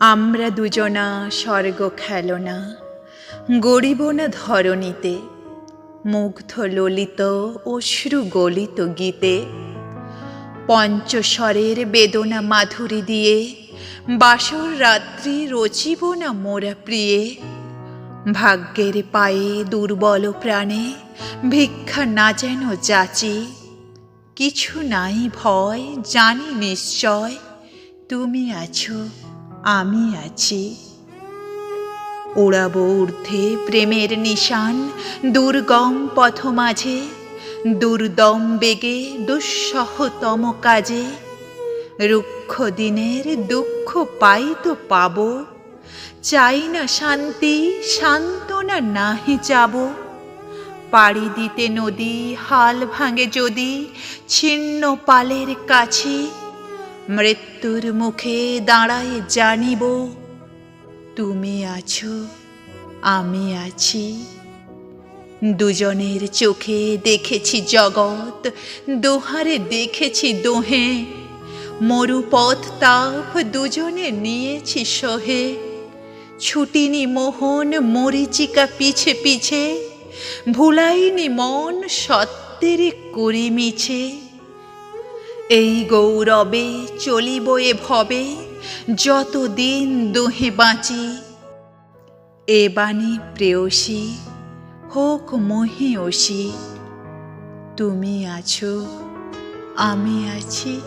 আমরা দুজনা স্বর্গ খেলনা। গড়িব না ধরণীতে, মুগ্ধ ললিত অশ্রু গলিত গীতে। পঞ্চস্বরের বেদনা মাধুরী দিয়ে, বাসর রাত্রি রচিব না মোরা প্রিয়ে। ভাগ্যের পায়ে দুর্বল প্রাণে ভিক্ষা না যেন যাচি। কিছু নাই ভয়, জানি নিশ্চয়, তুমি আছো আমি আছি। ওড়াবো ঊর্ধ্বে প্রেমের নিশান, দুর্গম পথ মাঝে, দুর্দম বেগে, দুঃসহতম কাজে। রুক্ষ দিনের দুঃখ পাই তো পাব। চাই না শান্তি সান্ত্বনা নাহি যাব। পাড়ি দিতে নদী, হাল ভাঙে যদি, ছিন্ন পালের কাছে। মৃত্যুর মুখে দাঁড়ায় জানিব, তুমি আছো, আমি আছি। দুজনের চোখে দেখেছি জগৎ, দোহারে দেখেছি দোহে। মরুপথ তাপ দুজনে নিয়েছি সহে। ছুটিনি মোহন, মরিচিকা পিছে পিছে। ভুলাইনি মন, সত্যের করি মিছে। এই গৌরবে চলিব এ ভবে, যতদিন দুহে বাঁচি। এ বাণী প্রেয়সী, হোক মহিয়সী তুমি আছো, আমি আছি।